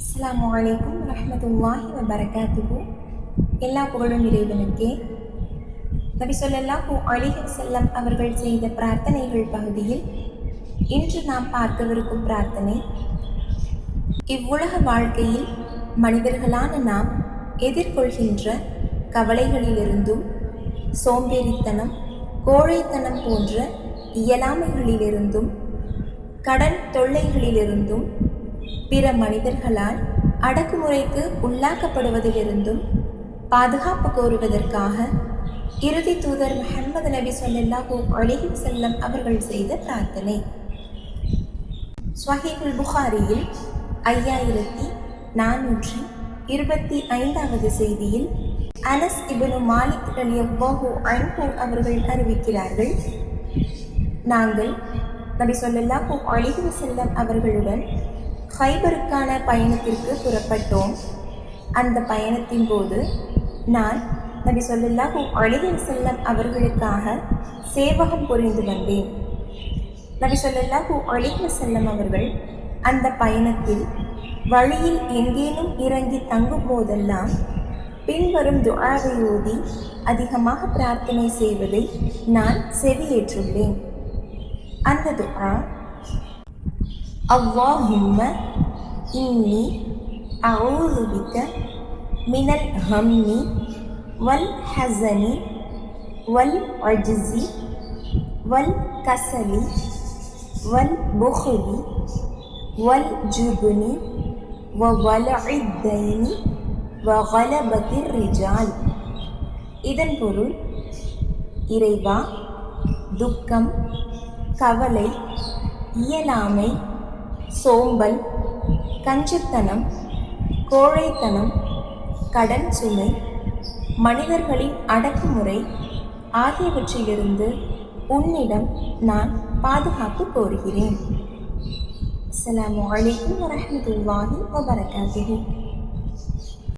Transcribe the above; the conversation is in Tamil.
அஸ்லாம் வலைக்கம் ரஹமத்துல்லாஹி வபரகாத்துஹு. எல்லா புகழும் இறைவனுக்கே. நபி ஸல்லல்லாஹு அலைஹி செல்லம் அவர்கள் செய்த பிரார்த்தனைகள் பகுதியில் இன்று நாம் பார்க்கவிருக்கும் பிரார்த்தனை இவ்வுலக வாழ்க்கையில் மனிதர்களான நாம் எதிர்கொள்கின்ற கவலைகளிலிருந்தும் சோம்பேறித்தனம் கோழைத்தனம் போன்ற இயலாமைகளிலிருந்தும் கடன் தொல்லைகளிலிருந்தும் பிற மனிதர்களால் அடக்குமுறைக்கு உள்ளாக்கப்படுவதிலிருந்தும் பாதுகாப்பு கோருவதற்காக இறுதி தூதர் முஹம்மது நபி ஸல்லல்லாஹு அலிஹி செல்லம் அவர்கள் செய்த பிரார்த்தனை. ஸ்வஹீபுல் புகாரியில் ஐயாயிரத்தி நானூற்றி இருபத்தி ஐந்தாவது செய்தியில் அனஸ் இபனு மாலிக் ரலியல்லாஹு அன்பு அவர்கள் அறிவிக்கிறார்கள் நாங்கள் நபி ஸல்லல்லாஹு அலிஹி செல்லம் அவர்களுடன் ஹைபருக்கான பயணத்திற்கு புறப்பட்டோம். அந்த பயணத்தின் போது நான் நபி ஸல்லல்லாஹு அலைஹி செல்லம் அவர்களுக்காக சேவகம் புரிந்து வந்தேன். நபி ஸல்லல்லாஹு அலைஹி செல்லம் அவர்கள் அந்த பயணத்தில் வழியில் எங்கேனும் இறங்கி தங்கும் போதெல்லாம் பின்வரும் துஆவை ஓதி அதிகமாக பிரார்த்தனை செய்வதை நான் செவியேற்றுள்ளேன். அந்த துஆ அல்லாஹும்ம இன்னி அஊது பிக்க மினல் ஹம்மி வல் ஹஸனி வல் அஜ்ஸி வல் கசலி வல் புஹ்லி வல் ஜுப்னி وولع الدين وغلبة الرجال இதன் பொருள் இறைவா துக்கம் கவலை இயலாமை சோம்பல் கஞ்சத்தனம் கோழைத்தனம் கடன் சுமை மனிதர்களின் அடக்குமுறை ஆகியவற்றிலிருந்து உன்னிடம் நான் பாதுகாப்பு கோருகிறேன். அஸ்ஸலாமு அலைக்கும் வரஹ்மத்துல்லாஹி வபரகாத்துஹு.